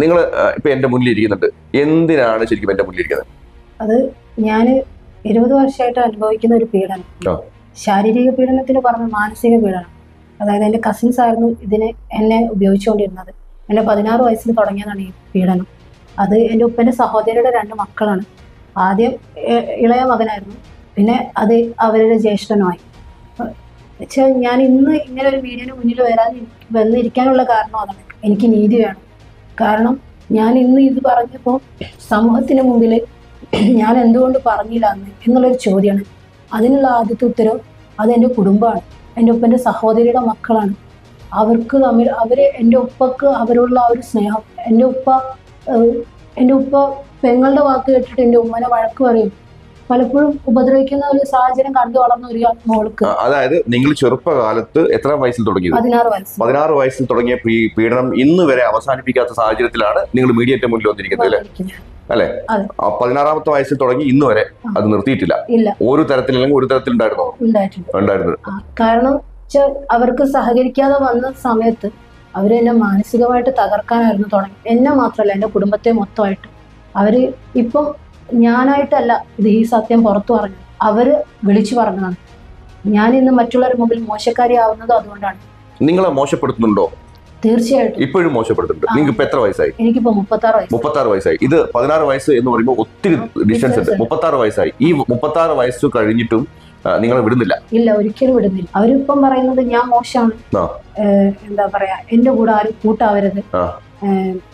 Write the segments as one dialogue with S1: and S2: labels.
S1: നിങ്ങൾ ഇപ്പൊ എന്റെ മുന്നിൽ ഇരിക്കുന്നുണ്ട് എന്തിനാണ് ശരിക്കും എന്റെ മുന്നിൽ ഇരിക്കുന്നത്
S2: അത് ഞാൻ ഇരുപത് വർഷമായിട്ട് അനുഭവിക്കുന്ന ഒരു പീഡനം. ശാരീരിക പീഡനത്തിന് പറഞ്ഞ മാനസിക പീഡനം. അതായത് എന്റെ കസിൻസ് ആയിരുന്നു ഇതിനെ എന്നെ ഉപയോഗിച്ചുകൊണ്ടിരുന്നത്. എന്റെ പതിനാറ് വയസ്സിൽ തുടങ്ങിയതാണ് ഈ പീഡനം. അത് എന്റെ ഉപ്പന്റെ സഹോദരിയുടെ രണ്ട് മക്കളാണ്. ആദ്യം ഇളയ മകനായിരുന്നു. പിന്നെ അത് അവരുടെ ജ്യേഷ്ഠനുമായി. വെച്ചാൽ ഞാൻ ഇന്ന് ഇങ്ങനെ ഒരു വീഡിയോന് മുന്നിൽ വരാൻ വന്നിരിക്കാനുള്ള കാരണം അതാണ്. എനിക്ക് നീതി വേണം. കാരണം ഞാൻ ഇന്ന് ഇത് പറഞ്ഞപ്പോൾ സമൂഹത്തിന് മുമ്പിൽ ഞാൻ എന്തുകൊണ്ട് പറഞ്ഞില്ല അന്ന് എന്നുള്ളൊരു ചോദ്യമാണ് അതിനുള്ള ആദ്യത്തെ ഉത്തരവ് അത് എന്റെ കുടുംബമാണ്. എന്റെ ഉപ്പന്റെ സഹോദരിയുടെ മക്കളാണ്. അവർക്ക് തമ്മിൽ അവർ എന്റെ ഉപ്പക്ക് അവരോടുള്ള ആ ഒരു സ്നേഹം എന്റെ ഉപ്പ എന്റെ ഉപ്പ പെങ്ങളുടെ വാക്ക് കേട്ടിട്ട് എന്റെ ഉമ്മനെ വഴക്ക് പറയും. പലപ്പോഴും ഉപദ്രവിക്കുന്ന ഒരു സാഹചര്യം കണ്ടു വളർന്ന ഒരു മോൾക്ക്.
S1: അതായത് നിങ്ങൾ ചെറുപ്പകാലത്ത് എത്ര വയസ്സിൽ തുടങ്ങിയത്?
S2: പതിനാറ് വയസ്സ്.
S1: പതിനാറ് വയസ്സിൽ തുടങ്ങിയ പീഡനം ഇന്ന് വരെ അവസാനിപ്പിക്കാത്ത സാഹചര്യത്തിലാണ് നിങ്ങൾ മീഡിയറ്റ് മുന്നിൽ വന്നിരിക്കുന്നത് അല്ലേ? അല്ലെ? പതിനാറാമത്തെ വയസ്സിൽ തുടങ്ങി ഇന്ന് വരെ അത് നിർത്തിയിട്ടില്ല. ഒരു തരത്തിലല്ലെങ്കിൽ ഒരു തരത്തിൽ
S2: ഉണ്ടായിരുന്നു? കാരണം അവർക്ക് സഹകരിക്കാതെ വന്ന സമയത്ത് അവരെന്നെ മാനസികമായിട്ട് തകർക്കാനായിരുന്നു തുടങ്ങി. എന്നെ മാത്രമല്ല എന്റെ കുടുംബത്തെ മൊത്തമായിട്ട്. അവർ ഇപ്പം ഞാനായിട്ടല്ല ഇത് ഈ സത്യം പുറത്തു പറഞ്ഞു അവർ വിളിച്ചു പറഞ്ഞതാണ്. ഞാൻ ഇന്ന് മറ്റുള്ളവരുടെ മുമ്പിൽ മോശക്കാരി ആവുന്നത് അതുകൊണ്ടാണ്.
S1: നിങ്ങളെ മോശപ്പെടുത്തുന്നുണ്ടോ?
S2: തീർച്ചയായിട്ടും.
S1: ഇപ്പോഴും മോശപ്പെടുത്തുന്നുണ്ട്. നിങ്ങൾക്ക് ഇപ്പൊ എത്ര വയസ്സായി?
S2: എനിക്കിപ്പോ മുപ്പത്താറ് വയസ്സ്.
S1: മുപ്പത്താറ് വയസ്സായി. ഇത് പതിനാറ് വയസ്സ് എന്ന് പറയുമ്പോൾ ഒത്തിരി ഡിസ്റ്റൻസ് ഉണ്ട്. മുപ്പത്താറ് വയസ്സായി. ഈ മുപ്പത്താറ് വയസ്സ് കഴിഞ്ഞിട്ടും നിങ്ങളെ വിടുന്നില്ല.
S2: ഇല്ല ഒരിക്കലും വിടുന്നില്ല. അവരിപ്പം പറയുന്നത് ഞാൻ മോശമാണ്. എന്താ പറയാ എന്റെ കൂടെ ആരും കൂട്ടാവരുത്.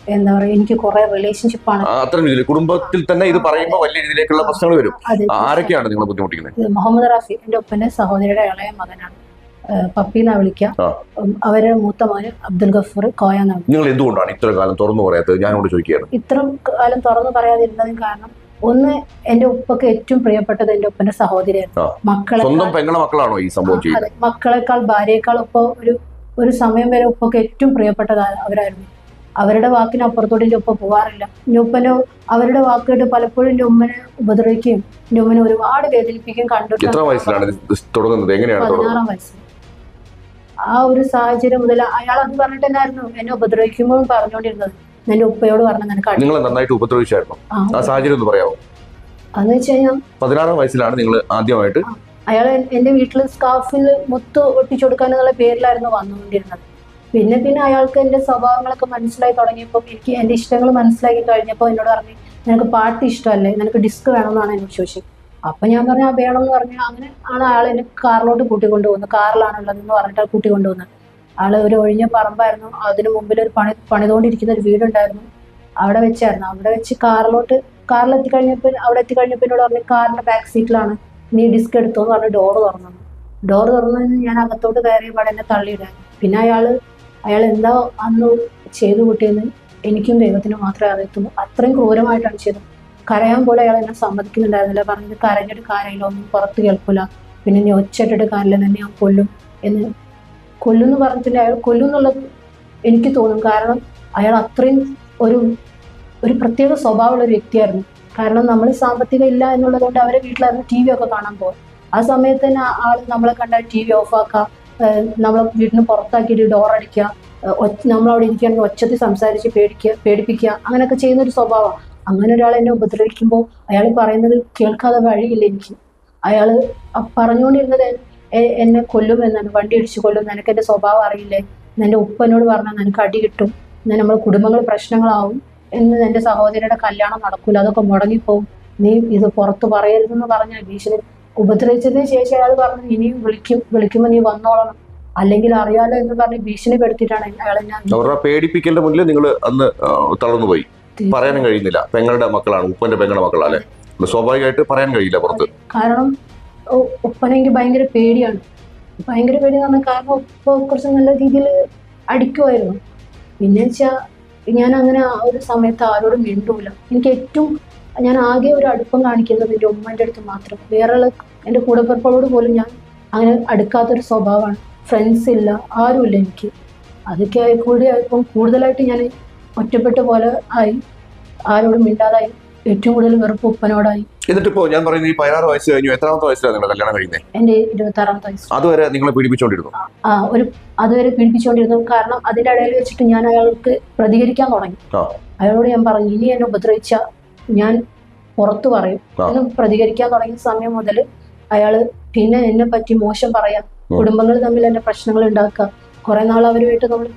S2: എന്താ പറയാ എനിക്ക് കുറെ റിലേഷൻഷിപ്പാണ്
S1: ആണ്. രീതിയിൽ. കുടുംബത്തിൽ തന്നെ ഇത് പറയുമ്പോൾ വലിയ രീതിയിലേക്കുള്ള പ്രശ്നങ്ങൾ വരും. ആരൊക്കെയാണ് നിങ്ങൾ ബുദ്ധിമുട്ടിക്കുന്നത്?
S2: മുഹമ്മദ് റാഫി എന്റെ ഒപ്പന്റെ സഹോദരിയുടെ ഇളയ മകനാണ്. പപ്പി എന്നാ. ഉം, അവരുടെ മൂത്ത മകന് അബ്ദുൽ ഗഫൂർ കോയ എന്നാ വിളിക്കുക
S1: നിങ്ങൾ എന്തുകൊണ്ടാണ് ഇത്ര കാലം തുറന്നു പറയാത്തത്? ഞാനോട് ചോദിക്കുകയാണ്.
S2: ഇത്രയും കാലം തുറന്നു പറയാതിരുന്നതിന് കാരണം ഒന്ന് എന്റെ ഉപ്പക്ക് ഏറ്റവും പ്രിയപ്പെട്ടത് എന്റെ ഉപ്പന്റെ സഹോദരിയായിരുന്നു മക്കളെ
S1: സ്വന്തം പെങ്ങളെ മക്കളാണോ ഈ സംഭവം
S2: മക്കളെക്കാൾ ഭാര്യയെക്കാൾ ഇപ്പൊ ഒരു ഒരു സമയം വരെ ഉപ്പൊക്കെ ഏറ്റവും പ്രിയപ്പെട്ടത് അവരായിരുന്നു. അവരുടെ വാക്കിനപ്പുറത്തോട്ട് എന്റെ ഉപ്പ പോവാറില്ല. എന്റെ ഉപ്പനെ അവരുടെ വാക്ക് കേട്ട് പലപ്പോഴും എന്റെ ഉമ്മനെ ഉപദ്രവിക്കുകയും എന്റെ ഉമ്മനെ ഒരുപാട് വേദനിപ്പിക്കുകയും കണ്ടിട്ട്
S1: എത്ര വയസ്സിലാണ് ഇത് തുടങ്ങുന്നത്? എങ്ങനെയാണ് തുടങ്ങുന്നത്?
S2: പതിനാറാം വയസ്സ്. ആ ഒരു സാഹചര്യം മുതൽ അയാൾ അത് പറഞ്ഞിട്ട് തന്നെയായിരുന്നു എന്നെ ഉപദ്രവിക്കുമ്പോൾ പറഞ്ഞുകൊണ്ടിരുന്നത്. എന്റെ ഉപ്പയോട് പറഞ്ഞു നിനക്ക്
S1: നന്നായിട്ട് ഉപദ്രവിച്ചായിരുന്നു?
S2: ആ,
S1: സാഹചര്യം ഒന്ന് പറയാമോ?
S2: അതെന്ന് വെച്ച് കഴിഞ്ഞാൽ
S1: പതിനാറാം വയസ്സിലാണ് നിങ്ങൾ ആദ്യമായിട്ട്
S2: അയാൾ എന്റെ വീട്ടിൽ സ്കാഫിൽ മുത്ത് ഒട്ടിച്ചു കൊടുക്കാൻ എന്നുള്ള പേരിലായിരുന്നു വന്നുകൊണ്ടിരുന്നത്. പിന്നെ പിന്നെ അയാൾക്ക് എന്റെ സ്വഭാവങ്ങളൊക്കെ മനസ്സിലായി തുടങ്ങിയപ്പോൾ എനിക്ക് എന്റെ ഇഷ്ടങ്ങൾ മനസ്സിലാക്കി കഴിഞ്ഞപ്പോൾ എന്നോട് പറഞ്ഞു നിനക്ക് പാട്ട് ഇഷ്ടമല്ലേ? നിനക്ക് ഡിസ്ക് വേണമെന്നാണ് എന്നോട് ചോദിച്ചത്. അപ്പൊ ഞാൻ പറഞ്ഞു ആ വേണമെന്ന് പറഞ്ഞു. അങ്ങനെ ആണ് ആൾ എന്നെ കാറിലോട്ട് കൂട്ടിക്കൊണ്ടുപോകുന്നത് കാറിലാണുള്ളത് എന്ന് പറഞ്ഞിട്ട് കൂട്ടിക്കൊണ്ടുപോകുന്നത് ആൾ ഒരു ഒഴിഞ്ഞ പറമ്പായിരുന്നു. അതിന് മുമ്പിൽ ഒരു പണി പണിതുകൊണ്ടിരിക്കുന്ന ഒരു വീടുണ്ടായിരുന്നു. അവിടെ വെച്ചായിരുന്നു. അവിടെ വെച്ച് കാറിലോട്ട് കാറിൽ എത്തിക്കഴിഞ്ഞപ്പോൾ അവിടെ എത്തിക്കഴിഞ്ഞപ്പോൾ എന്നോട് പറഞ്ഞു കാറിന്റെ ബാക്ക് സീറ്റിലാണ് നീ ഡിസ്ക് എടുത്തോ എന്ന് പറഞ്ഞ് ഡോറ് തുറന്നു. ഡോറ് തുറന്നു ഞാൻ അകത്തോട്ട് കയറിയപ്പോൾ എന്നെ തള്ളിയിടാൻ. പിന്നെ അയാൾ അയാൾ എന്താ അന്ന് ചെയ്തു കൂട്ടിയെന്ന് എനിക്കും ദൈവത്തിനും മാത്രമേ അറിയത്തുള്ളൂ. അത്രയും ക്രൂരമായിട്ടാണ് ചെയ്തത്. കരയാൻ പോലെ അയാൾ എന്നെ സമ്മതിക്കുന്നുണ്ടായിരുന്നില്ല. പറഞ്ഞത് കരഞ്ഞിട്ട് കാര്യമില്ല ഒന്നും പുറത്ത് കേൾക്കില്ല പിന്നെ നീ ഒച്ചയിട്ടിട്ട് കാര്യമില്ല തന്നെ ഞാൻ കൊല്ലും എന്ന് കൊല്ലുമെന്ന് പറഞ്ഞിട്ടില്ല അയാൾ കൊല്ലും എന്നുള്ളത് എനിക്ക് തോന്നും. കാരണം അയാൾ അത്രയും ഒരു ഒരു പ്രത്യേക സ്വഭാവമുള്ള ഒരു വ്യക്തിയായിരുന്നു. കാരണം നമ്മൾ സാമ്പത്തികം ഇല്ല എന്നുള്ളത് കൊണ്ട് അവരെ വീട്ടിലായിരുന്നു ടി വി ഒക്കെ കാണാൻ പോകും ആ സമയത്ത് തന്നെ ആൾ നമ്മളെ കണ്ടാൽ ടി വി ഓഫാക്കുക നമ്മളെ വീട്ടിന് പുറത്താക്കിയിട്ട് നമ്മൾ അവിടെ നമ്മളവിടെ ഇരിക്കുകയാണെങ്കിൽ ഒച്ചത്തിൽ സംസാരിച്ച് പേടിക്കുക പേടിപ്പിക്കുക അങ്ങനെയൊക്കെ ചെയ്യുന്ന ഒരു സ്വഭാവമാണ് അങ്ങനെ ഒരാൾ എന്നെ ഉപദ്രവിക്കുമ്പോൾ അയാൾ പറയുന്നത് കേൾക്കാതെ വഴിയില്ല എനിക്ക്. അയാൾ പറഞ്ഞുകൊണ്ടിരുന്നത് എന്നെ കൊല്ലും എന്നാണ് വണ്ടി ഇടിച്ച് കൊല്ലും നിനക്ക് എന്റെ സ്വഭാവം അറിയില്ലേ? എന്റെ ഉപ്പനോട് പറഞ്ഞാൽ നിനക്ക് അടി കിട്ടും. എന്നാൽ നമ്മളെ കുടുംബങ്ങൾ പ്രശ്നങ്ങളാവും എന്ന് എന്റെ സഹോദരിയുടെ കല്യാണം നടക്കൂല അതൊക്കെ മുടങ്ങിപ്പോവും. നീ ഇത് പുറത്ത് പറയരുതെന്ന് പറഞ്ഞ ഭീഷണി ഉപദ്രവിച്ചതിന് ശേഷം അയാൾ പറഞ്ഞു ഇനിയും വിളിക്കും വിളിക്കുമ്പോൾ നീ വന്നോളണം. അല്ലെങ്കിൽ അറിയാലോ എന്ന് പറഞ്ഞ് ഭീഷണിപ്പെടുത്തിയിട്ടാണ് അയാളെ ഞാൻ
S1: പേടിപ്പിക്കലിന്റെ മുന്നിൽ നിങ്ങൾ അന്ന് ആ, തളർന്നുപോയി. പറയാനും കഴിയുന്നില്ല. പെങ്ങളുടെ മക്കളാണ് ഉപ്പന്റെ പെങ്ങളുടെ മക്കളാണ് സ്വാഭാവികമായിട്ട് പറയാൻ കഴിയില്ല പുറത്ത്.
S2: കാരണം ഉപ്പനെങ്കിൽ ഭയങ്കര പേടിയാണ്. ഭയങ്കര പേടി എന്ന് പറഞ്ഞാൽ കാരണം ഉപ്പ കുറച്ച് നല്ല രീതിയിൽ അടിക്കുമായിരുന്നു പിന്നെ വെച്ചാൽ ഞാൻ അങ്ങനെ ആ ഒരു സമയത്ത് ആരോടും മിണ്ടൂല. എനിക്ക് ഏറ്റവും ഞാൻ ആകെ ഒരു അടുപ്പം കാണിക്കുന്നത് എന്റെ ഉമ്മന്റെ അടുത്ത് മാത്രം. വേറെയുള്ള എന്റെ കൂടപ്പിറപ്പുകളോട് പോലും ഞാൻ അങ്ങനെ അടുക്കാത്തൊരു സ്വഭാവമാണ്. ഫ്രണ്ട്സ് ഇല്ല ആരുമില്ല എനിക്ക്. അതൊക്കെ ആയിക്കൂടി കൂടി ആയപ്പം കൂടുതലായിട്ട് ഞാൻ ഒറ്റപ്പെട്ട പോലെ ആയി. ആരോടും മിണ്ടാതായി. ഏറ്റവും കൂടുതൽ വെറുപ്പ് ഉപ്പനോടായി.
S1: എന്നിട്ടിപ്പോ ഞാൻ പറയുന്നത് ഈ പതിനാറ് വയസ്സ് കഴിഞ്ഞു. എത്രാമത്തെ വയസ്സിലാണ് നിങ്ങളുടെ കല്യാണം കഴിഞ്ഞത്
S2: എന്റെ ഇരുപത്തി ആറാമത്തെ വയസ്സ്.
S1: അതുവരെ നിങ്ങളെ പീഡിപ്പിച്ചോണ്ടിരുന്നു?
S2: ആ ഒരു അതുവരെ പീഡിപ്പിച്ചുകൊണ്ടിരുന്നു കാരണം അതിന്റെ ഇടയിൽ വെച്ചിട്ട് ഞാൻ അയാൾക്ക് പ്രതികരിക്കാൻ തുടങ്ങി. അയാളോട് ഞാൻ പറഞ്ഞു ഇനി എന്നെ ഉപദ്രവിച്ച ഞാൻ പുറത്തു പറയും. എന്ന് പ്രതികരിക്കാൻ തുടങ്ങിയ സമയം മുതൽ അയാൾ പിന്നെ എന്നെ പറ്റി മോശം പറയാം. കുടുംബങ്ങൾ തമ്മിൽ എന്നെ പ്രശ്നങ്ങൾ ഉണ്ടാക്കുക കുറെ നാൾ അവരുമായിട്ട് നമ്മൾ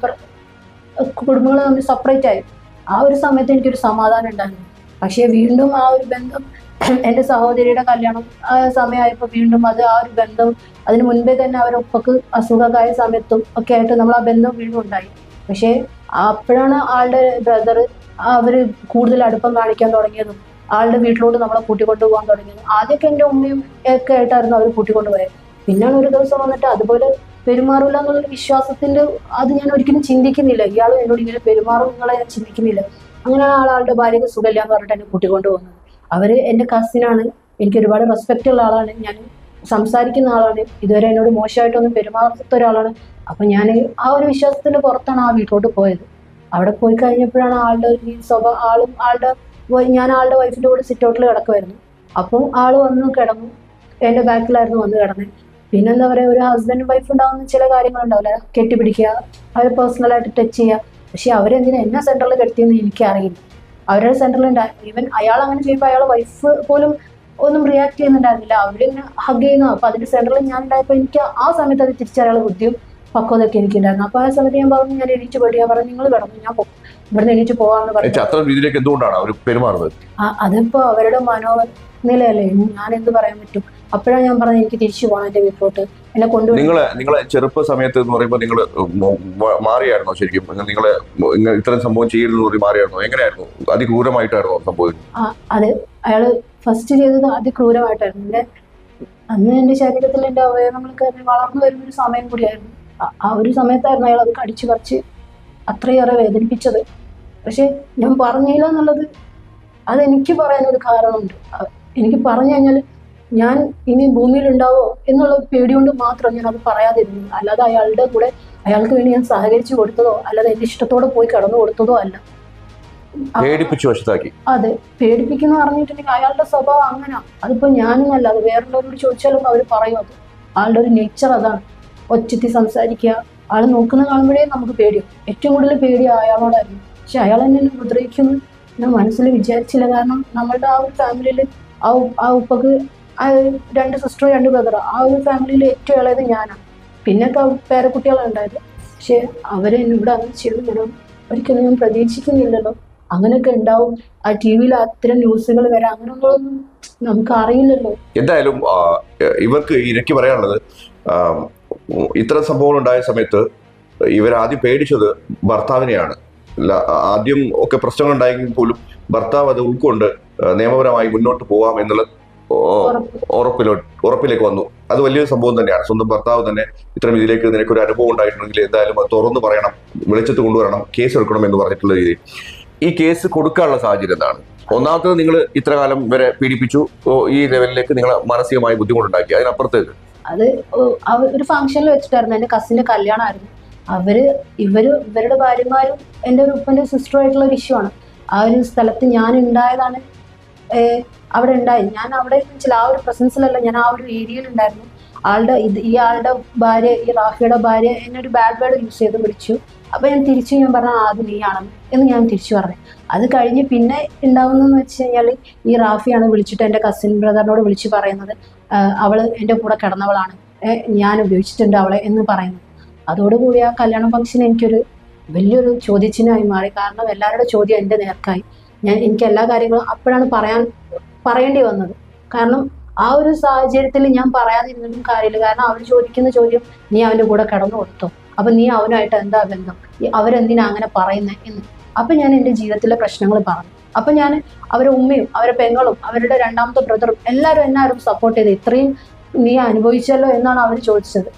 S2: കുടുംബങ്ങൾ തമ്മിൽ സെപ്പറേറ്റ് ആയി. ആ ഒരു സമയത്ത് എനിക്കൊരു സമാധാനം ഉണ്ടായിരുന്നു. പക്ഷെ വീണ്ടും ആ ഒരു ബന്ധം എന്റെ സഹോദരിയുടെ കല്യാണം ആ സമയമായപ്പോൾ വീണ്ടും അത് ആ ഒരു ബന്ധം അതിന് മുൻപേ തന്നെ അവരൊപ്പക്ക് അസുഖമായ സമയത്തും ഒക്കെ ആയിട്ട് നമ്മൾ ആ ബന്ധം വീണ്ടും ഉണ്ടായി. പക്ഷെ അപ്പോഴാണ് ആളുടെ ബ്രദർ അവർ കൂടുതൽ അടുപ്പം കാണിക്കാൻ തുടങ്ങിയതും ആളുടെ വീട്ടിലോട്ട് നമ്മളെ കൂട്ടിക്കൊണ്ടു പോകാൻ തുടങ്ങിയതും ആദ്യമൊക്കെ എന്റെ ഉമ്മയും ഒക്കെ ആയിട്ടായിരുന്നു അവർ കൂട്ടിക്കൊണ്ടു പോയത് പിന്നാണ് ഒരു ദിവസം വന്നിട്ട് അതുപോലെ പെരുമാറില്ല എന്നുള്ള വിശ്വാസത്തിന്റെ അത് ഞാൻ ഒരിക്കലും ചിന്തിക്കുന്നില്ല. ഇയാൾ എന്നോട് ഇങ്ങനെ പെരുമാറും എന്നുള്ള ഞാൻ ചിന്തിക്കുന്നില്ല. അങ്ങനെ ആൾ ആളുടെ ഭാര്യയ്ക്ക് സുഖമില്ല എന്ന് പറഞ്ഞിട്ട് എന്നെ കൂട്ടിക്കൊണ്ടു പോകുന്നത് അവർ എന്റെ കസിനാണ് എനിക്ക് ഒരുപാട് റെസ്പെക്റ്റ് ഉള്ള ആളാണ്. ഞാൻ സംസാരിക്കുന്ന ആളാണ്. ഇതുവരെ എന്നോട് മോശമായിട്ടൊന്നും പെരുമാറാത്ത ഒരാളാണ്. അപ്പൊ ഞാൻ ആ ഒരു വിശ്വാസത്തിന്റെ പുറത്താണ് ആ വീട്ടിലോട്ട് പോയത്. അവിടെ പോയി കഴിഞ്ഞപ്പോഴാണ് ആളുടെ ഒരു സ്വഭാവ ആളും ആളുടെ ഞാൻ ആളുടെ വൈഫിന്റെ കൂടെ സിറ്റ് ഔട്ടിൽ കിടക്കുമായിരുന്നു അപ്പം ആൾ വന്ന് കിടന്നു. എന്റെ ബാക്കിലായിരുന്നു വന്ന് കിടന്നത് പിന്നെന്താ പറയാ ഒരു ഹസ്ബൻഡ് വൈഫ് ഉണ്ടാവുന്ന ചില കാര്യങ്ങളുണ്ടാവില്ല കെട്ടിപ്പിടിക്കുക അവരെ പേഴ്സണലായിട്ട് ടച്ച് ചെയ്യുക. പക്ഷെ അവരെന്തിനാ എന്നെ സെന്ററിൽ കെട്ടിയെന്ന് എനിക്കറിയില്ല. അവരുടെ ഉണ്ടായിരുന്നു ഈവൻ അയാൾ അങ്ങനെ ചെയ്യുമ്പോൾ അയാളെ വൈഫ് പോലും ഒന്നും റിയാക്ട് ചെയ്യുന്നുണ്ടായിരുന്നില്ല. അവരിങ്ങനെ ഹഗ് ചെയ്യുന്നു. അപ്പൊ അതിന്റെ സെന്ററിൽ ഞാൻ ഉണ്ടായപ്പോൾ എനിക്ക് ആ സമയത്ത് അത് തിരിച്ചറിയാനുള്ള ബുദ്ധിയും പക്വതൊക്കെ എനിക്കുണ്ടായിരുന്നു. അപ്പൊ ആ സമയത്ത് ഞാൻ പറഞ്ഞു ഞാൻ എണീറ്റ് ഞാൻ പറഞ്ഞു നിങ്ങൾ കിടന്നു ഞാൻ പോകും. ഇവിടുന്ന് എണീറ്റ് പോവാന്ന് പറഞ്ഞു.
S1: അത്ര രീതിയിലേക്ക് എന്തുകൊണ്ടാണ് അവർ പെരുമാറുന്നത്?
S2: അതിപ്പോ അവരുടെ മനോനിലയല്ലേ? ഞാൻ എന്ത് പറയാൻ പറ്റും? അപ്പോഴാണ് ഞാൻ പറഞ്ഞത് എനിക്ക് തിരിച്ചു പോകണം എന്റെ വീട്ടിലോട്ട്. എന്നെ കൊണ്ടു
S1: നിങ്ങളെ നിങ്ങളെ ചെറുപ്പ സമയത്ത് എന്ന് പറയുമ്പോൾ നിങ്ങൾ മാറിയായിരുന്നോ ശരിക്കും? നിങ്ങൾ ഇത്തരം സംഭവം ചെയ്യരുതെന്ന് പറഞ്ഞ് മാറിയായിരുന്നോ? എങ്ങനെയായിരുന്നു? അതിക്രൂരമായിട്ടായിരുന്നോ സംഭവം
S2: അതെ അയാൾ ഫസ്റ്റ് ചെയ്തത് അതിക്രൂരമായിട്ടായിരുന്നു. എന്റെ അന്ന് എന്റെ ശരീരത്തിൽ എന്റെ അവയവങ്ങളൊക്കെ വളർന്നു വരുന്ന ഒരു സമയം കൂടിയായിരുന്നു. ആ- ഒരു സമയത്തായിരുന്നു അയാൾ അത് കടിച്ചു പറിച്ച് അത്രയേറെ വേദനിപ്പിച്ചത്. പക്ഷെ ഞാൻ പറഞ്ഞില്ല എന്നുള്ളത് അതെനിക്ക് പറയാനൊരു കാരണമുണ്ട്. എനിക്ക് പറഞ്ഞു കഴിഞ്ഞാൽ ഞാൻ ഇനി ഭൂമിയിൽ ഉണ്ടാവോ എന്നുള്ള പേടി കൊണ്ട് മാത്രം ഞാൻ അത് പറയാതിരുന്നു. അല്ലാതെ അയാളുടെ കൂടെ അയാൾക്ക് വേണ്ടി ഞാൻ സഹകരിച്ചു കൊടുത്തതോ അല്ലാതെ എന്റെ ഇഷ്ടത്തോടെ പോയി കടന്നു കൊടുത്തതോ അല്ല.
S1: പേടിപ്പിച്ച് വശത്താക്കി.
S2: അതെ പേടിപ്പിക്കുന്ന പറഞ്ഞിട്ടുണ്ടെങ്കിൽ അയാളുടെ സ്വഭാവം അങ്ങനെ. അതിപ്പോ ഞാനൊന്നല്ല അത് വേറുള്ളവരോട് ചോദിച്ചാലും അവർ പറയും അത്. ആളുടെ ഒരു നേച്ചർ അതാണ്. ഒച്ചത്തി സംസാരിക്കുക. ആൾ നോക്കുന്ന കാണുമ്പോഴേ നമുക്ക് പേടിയും ഏറ്റവും കൂടുതൽ പേടി അയാളോടായിരുന്നു പക്ഷെ അയാൾ എന്നെ ഉപദ്രവിക്കുന്നു ഞാൻ മനസ്സിൽ വിചാരിച്ചില്ല. കാരണം നമ്മളുടെ ആ ഒരു ഫാമിലിയിൽ ആ ആ ഉപ്പക്ക് രണ്ട് സിസ്റ്ററും രണ്ട് ബ്രദറും ആ ഒരു ഫാമിലിയിൽ ഏറ്റവും ഇളയത് ഞാനാണ്. പിന്നൊക്കെ പേരക്കുട്ടികളാണ് ഉണ്ടായത്. പക്ഷെ അവരെ ഇവിടെ അങ്ങനെ ഞാൻ ഒരിക്കലും ഞാൻ പ്രതീക്ഷിക്കുന്നില്ലല്ലോ. അങ്ങനെയൊക്കെ ഉണ്ടാവും. ആ ടി വിയിൽ അത്തരം ന്യൂസുകൾ വരാം. അങ്ങനെയുള്ളതൊന്നും നമുക്ക് അറിയില്ലല്ലോ.
S1: എന്തായാലും ഇവർക്ക് ഇരക്കി പറയാനുള്ളത് ഇത്തരം സംഭവങ്ങൾ ഉണ്ടായ സമയത്ത് ഇവരാദ്യം പേടിച്ചത് ഭർത്താവിനെയാണ്. ആദ്യം ഒക്കെ പ്രശ്നങ്ങൾ ഉണ്ടായെങ്കിൽ പോലും ഭർത്താവ് അത് ഉൾക്കൊണ്ട് നിയമപരമായി മുന്നോട്ട് പോവാം എന്നുള്ള ഉറപ്പിലോ ഉറപ്പിലേക്ക് വന്നു. അത് വലിയൊരു സംഭവം തന്നെയാണ്. സ്വന്തം ഭർത്താവ് തന്നെ ഇത്തരം ഇതിലേക്ക് നിനക്ക് ഒരു അനുഭവം ഉണ്ടായിട്ടുണ്ടെങ്കിൽ എന്തായാലും അത് തുറന്നു പറയണം വെളിച്ചത്ത് കൊണ്ടുവരണം കേസ് എടുക്കണം എന്ന് പറഞ്ഞിട്ടുള്ള രീതി. ഈ കേസ് കൊടുക്കാനുള്ള സാഹചര്യം എന്താണ്? ഒന്നാമത്തത് നിങ്ങൾ ഇത്ര കാലം വരെ പീഡിപ്പിച്ചു. ഈ ലെവലിലേക്ക് നിങ്ങൾ മാനസികമായി ബുദ്ധിമുട്ടുണ്ടാക്കി. അതിനപ്പുറത്തേക്ക്
S2: അത് ഒരു ഫംഗ്ഷനിൽ വെച്ചിട്ടായിരുന്നു. എന്റെ കസിന്റെ കല്യാണമായിരുന്നു അവർ ഇവർ ഇവരുടെ ഭാര്യമാരും എന്റെ ഒരു ഉപ്പന്റെ സിസ്റ്ററുമായിട്ടുള്ള ഒരു ഇഷ്യൂ ആണ്. ആ ഒരു സ്ഥലത്ത് ഞാൻ ഉണ്ടായതാണ് അവിടെ ഉണ്ടായി ഞാൻ അവിടെ വെച്ചാൽ ആ ഒരു പ്രസൻസിലല്ല ഞാൻ ആ ഒരു ഏരിയയിൽ ഉണ്ടായിരുന്നു. ആളുടെ ഇത് ഈ ആളുടെ ഭാര്യ ഈ റാഫിയുടെ ഭാര്യ എന്നെ ഒരു ബാഡ് വേർഡ് യൂസ് ചെയ്ത് വിളിച്ചു അപ്പൊ ഞാൻ തിരിച്ചു ഞാൻ പറഞ്ഞ ആദ്യം നീയാണെന്ന് എന്ന് ഞാൻ തിരിച്ചു പറഞ്ഞു. അത് കഴിഞ്ഞ് പിന്നെ ഉണ്ടാവുന്നതെന്ന് വെച്ച് കഴിഞ്ഞാൽ ഈ റാഫിയാണ് വിളിച്ചിട്ട് എന്റെ കസിൻ ബ്രദറിനോട് വിളിച്ച് പറയുന്നത് അവൾ എന്റെ കൂടെ കിടന്നവളാണ്. ഞാൻ ഉപയോഗിച്ചിട്ടുണ്ട് അവളെ എന്ന് പറയുന്നത്. അതോടുകൂടി ആ കല്യാണ ഫംഗ്ഷൻ എനിക്കൊരു വലിയൊരു ചോദ്യചിഹ്നമായി മാറി. കാരണം എല്ലാവരുടെ ചോദ്യം എന്റെ നേർക്കായി. ഞാൻ എനിക്ക് എല്ലാ കാര്യങ്ങളും അപ്പോഴാണ് പറയാൻ പറയേണ്ടി വന്നത്. കാരണം ആ ഒരു സാഹചര്യത്തിൽ ഞാൻ പറയാതിരുന്നിട്ടും കാര്യമില്ല. കാരണം അവർ ചോദിക്കുന്ന ചോദ്യം നീ അവന്റെ കൂടെ കിടന്നു കൊടുത്തോ അപ്പൊ നീ അവനായിട്ട് എന്താ ബന്ധം? അവരെന്തിനാ അങ്ങനെ പറയുന്നത് എന്ന്. അപ്പൊ ഞാൻ എന്റെ ജീവിതത്തിലെ പ്രശ്നങ്ങൾ പറഞ്ഞു. അപ്പൊ ഞാൻ അവരെ ഉമ്മയും അവരെ പെങ്ങളും അവരുടെ രണ്ടാമത്തെ ബ്രദറും എല്ലാവരും എന്നാരും സപ്പോർട്ട് ചെയ്ത് ഇത്രയും നീ അനുഭവിച്ചല്ലോ എന്നാണ് അവർ ചോദിച്ചത്.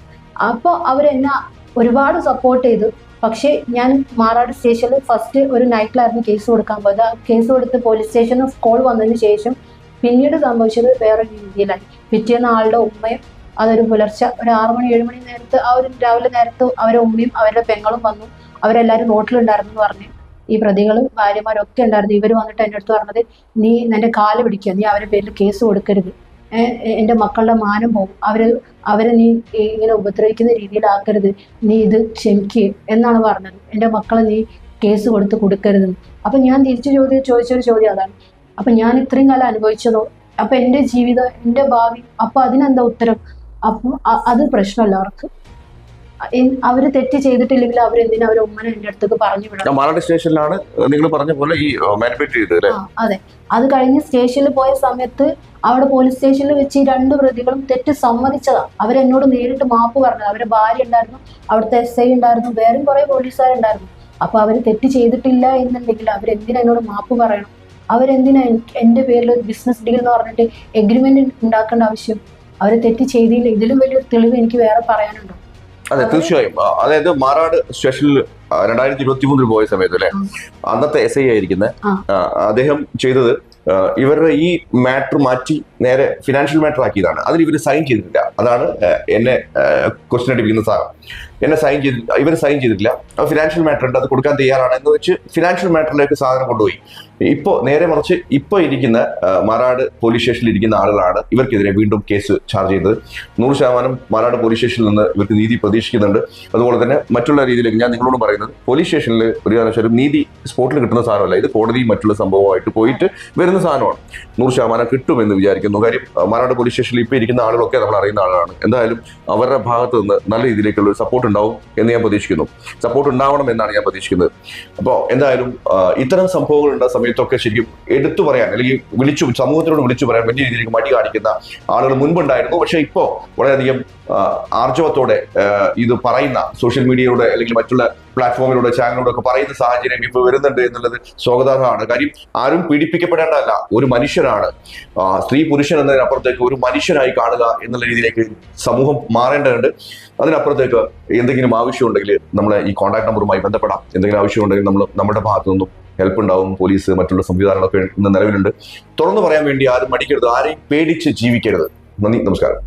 S2: അപ്പോൾ അവരെന്നെ ഒരുപാട് സപ്പോർട്ട് ചെയ്തു. പക്ഷേ ഞാൻ മാറാട് സ്റ്റേഷനിൽ ഫസ്റ്റ് ഒരു നൈറ്റിലായിരുന്നു കേസ് കൊടുക്കാൻ പോയത്. കേസ് കൊടുത്ത് പോലീസ് സ്റ്റേഷനിൽ കോൾ വന്നതിന് ശേഷം പിന്നീട് സംഭവിച്ചത് വേറെ രീതിയിലായി. പിറ്റേന്ന് ആളുടെ ഉമ്മയും അതൊരു പുലർച്ചെ ഒരു ആറു മണി ഏഴ് മണി നേരത്ത് ആ ഒരു രാവിലെ നേരത്ത് അവരുടെ ഉമ്മയും അവരുടെ പെങ്ങളും വന്നു. അവരെല്ലാവരും റോട്ടിലുണ്ടായിരുന്നു എന്ന് പറഞ്ഞു. ഈ പ്രതികളും ഭാര്യമാരും ഒക്കെ ഉണ്ടായിരുന്നു. ഇവർ വന്നിട്ട് എന്റെ അടുത്ത് പറഞ്ഞത് നീ നിന്റെ കാൽ പിടിക്കുക. നീ അവരുടെ പേരിൽ കേസ് കൊടുക്കരുത്. എന്റെ മക്കളുടെ മാനം പോകും. അവർ അവരെ നീ ഇങ്ങനെ ഉപദ്രവിക്കുന്ന രീതിയിലാക്കരുത്. നീ ഇത് ക്ഷമിക്കുക എന്നാണ് പറഞ്ഞത്. എന്റെ മക്കളെ നീ കേസ് കൊടുത്ത് കൊടുക്കരുത് അപ്പൊ ഞാൻ തിരിച്ചു ചോദ്യം ചോദിച്ചൊരു ചോദ്യം അതാണ്. അപ്പൊ ഞാൻ ഇത്രയും കാലം അനുഭവിച്ചതോ? അപ്പൊ എന്റെ ജീവിതം എന്റെ ഭാവി അപ്പൊ അതിനെന്താ ഉത്തരം? അപ്പൊ അത് പ്രശ്നമല്ല അവർക്ക്. അവർ തെറ്റ് ചെയ്തിട്ടില്ലെങ്കിൽ അവർ എന്തിനാ അവരെ ഉമ്മനെ എന്റെ അടുത്തേക്ക് പറഞ്ഞു വിടണം
S1: മാലാട് സ്റ്റേഷനിലാണ്. നിങ്ങൾ പറഞ്ഞ പോലെ ഈ
S2: അതെ. അത് കഴിഞ്ഞ് സ്റ്റേഷനിൽ പോയ സമയത്ത് അവിടെ പോലീസ് സ്റ്റേഷനിൽ വെച്ച് ഈ രണ്ട് പ്രതികളും തെറ്റ് സമ്മതിച്ചതാ. അവരെന്നോട് നേരിട്ട് മാപ്പ് പറഞ്ഞത്. അവരെ ഭാര്യ ഉണ്ടായിരുന്നു അവിടുത്തെ എസ് ഐ ഉണ്ടായിരുന്നു വേറെ കുറെ പോലീസുകാരുണ്ടായിരുന്നു. അപ്പൊ അവർ തെറ്റ് ചെയ്തിട്ടില്ല എന്നുണ്ടെങ്കിൽ അവരെന്തിനാ എന്നോട് മാപ്പ് പറയണം? അവരെന്തിനാ എന്റെ പേരിൽ ഒരു ബിസിനസ് ഡീൽ എന്ന് പറഞ്ഞിട്ട് എഗ്രിമെന്റ് ഉണ്ടാക്കേണ്ട ആവശ്യം? അവർ തെറ്റ് ചെയ്തില്ല. ഇതിലും വലിയൊരു തെളിവ് എനിക്ക് വേറെ പറയാനുണ്ടോ?
S1: അതെ തീർച്ചയായും. അതായത് മാറാട് സ്പെഷ്യൽ രണ്ടായിരത്തി ഇരുപത്തി മൂന്നിൽ പോയ സമയത്ത് അല്ലെ അന്നത്തെ എസ് ഐ ആയിരിക്കുന്ന അദ്ദേഹം ചെയ്തത് ഇവരുടെ ഈ മാറ്റർ മാറ്റി നേരെ ഫിനാൻഷ്യൽ മാറ്റർ ആക്കിയതാണ്. അതിൽ ഇവർ സൈൻ ചെയ്തിട്ടില്ല. അതാണ് എന്നെ ക്വസ്റ്റ്യൻ അടിപ്പിക്കുന്ന സാർ എന്നെ സൈൻ ചെയ്തിട്ടില്ല. ഇവർ സൈൻ ചെയ്തിട്ടില്ല. അത് ഫിനാൻഷ്യൽ മാറ്റർ ഉണ്ട്. അത് കൊടുക്കാൻ തയ്യാറാണ് എന്ന് വെച്ച് ഫിനാൻഷ്യൽ മാറ്ററിലേക്ക് സാധനം കൊണ്ടുപോയി. ഇപ്പോൾ നേരെ മറിച്ച് ഇപ്പോൾ ഇരിക്കുന്ന മാറാട് പോലീസ് സ്റ്റേഷനിൽ ഇരിക്കുന്ന ആളുകളാണ് ഇവർക്കെതിരെ വീണ്ടും കേസ് ചാർജ് ചെയ്തത്. നൂറ് ശതമാനം മാറാട് പോലീസ് സ്റ്റേഷനിൽ നിന്ന് ഇവർക്ക് നീതി പ്രതീക്ഷിക്കുന്നുണ്ട്. അതുപോലെ തന്നെ മറ്റുള്ള രീതിയിലേക്ക് ഞാൻ നിങ്ങളോട് പറയുന്നത് പോലീസ് സ്റ്റേഷനിൽ ഒരു കാരണവശാലും നീതി സ്പോട്ടിൽ കിട്ടുന്ന സാധനമല്ല. ഇത് കോടതി മറ്റുള്ള സംഭവമായിട്ട് പോയിട്ട് വരുന്ന സാധനമാണ്. നൂറ് ശതമാനം കിട്ടുമെന്ന് വിചാരിക്കുന്നു. കാര്യം മാറാട് പോലീസ് സ്റ്റേഷനിൽ ഇപ്പോൾ ഇരിക്കുന്ന ആളുകളൊക്കെ നമ്മൾ അറിയുന്ന ആളാണ് എന്തായാലും അവരുടെ ഭാഗത്ത് നിന്ന് നല്ല രീതിയിലേക്കുള്ള ഒരു സപ്പോർട്ട് ഉണ്ടാവും എന്ന് ഞാൻ പ്രതീക്ഷിക്കുന്നു. സപ്പോർട്ട് ഉണ്ടാവണം എന്നാണ് ഞാൻ പ്രതീക്ഷിക്കുന്നത്. അപ്പോൾ എന്തായാലും ഇത്തരം സംഭവങ്ങൾ ഉണ്ടായ സമയത്തൊക്കെ ശരിക്കും എടുത്തു പറയാൻ അല്ലെങ്കിൽ വിളിച്ചു സമൂഹത്തിനോട് വിളിച്ചു പറയാൻ വലിയ രീതിയിലേക്ക് മടി കാണിക്കുന്ന ആളുകൾ മുൻപുണ്ടായിരുന്നു. പക്ഷെ ഇപ്പോൾ വളരെയധികം ആർജവത്തോടെ ഇത് പറയുന്ന സോഷ്യൽ മീഡിയയിലൂടെ അല്ലെങ്കിൽ മറ്റുള്ള പ്ലാറ്റ്ഫോമിലൂടെ ചാനലിലൂടെ ഒക്കെ പറയുന്ന സാഹചര്യം ഇപ്പൊ വരുന്നുണ്ട് എന്നുള്ളത് സ്വാഗതാർഹമാണ്. കാര്യം ആരും പീഡിപ്പിക്കപ്പെടേണ്ടതല്ല ഒരു മനുഷ്യനാണ്. സ്ത്രീ പുരുഷൻ എന്നതിനപ്പുറത്തേക്ക് ഒരു മനുഷ്യനായി കാണുക എന്നുള്ള രീതിയിലേക്ക് സമൂഹം മാറേണ്ടതുണ്ട്. അതിനപ്പുറത്തേക്ക് എന്തെങ്കിലും ആവശ്യമുണ്ടെങ്കിൽ നമ്മളെ ഈ കോൺടാക്ട് നമ്പറുമായി ബന്ധപ്പെടാം. എന്തെങ്കിലും ആവശ്യമുണ്ടെങ്കിൽ നമ്മൾ നമ്മുടെ ഭാഗത്തു നിന്നും ഹെൽപ്പ് ഉണ്ടാവും. പോലീസ് മറ്റുള്ള സംവിധാനങ്ങളൊക്കെ ഇന്ന് നിലവിലുണ്ട്. തുറന്നു പറയാൻ വേണ്ടി ആരും മടിക്കരുത്. ആരെയും പേടിച്ച് ജീവിക്കരുത്. നന്ദി നമസ്കാരം.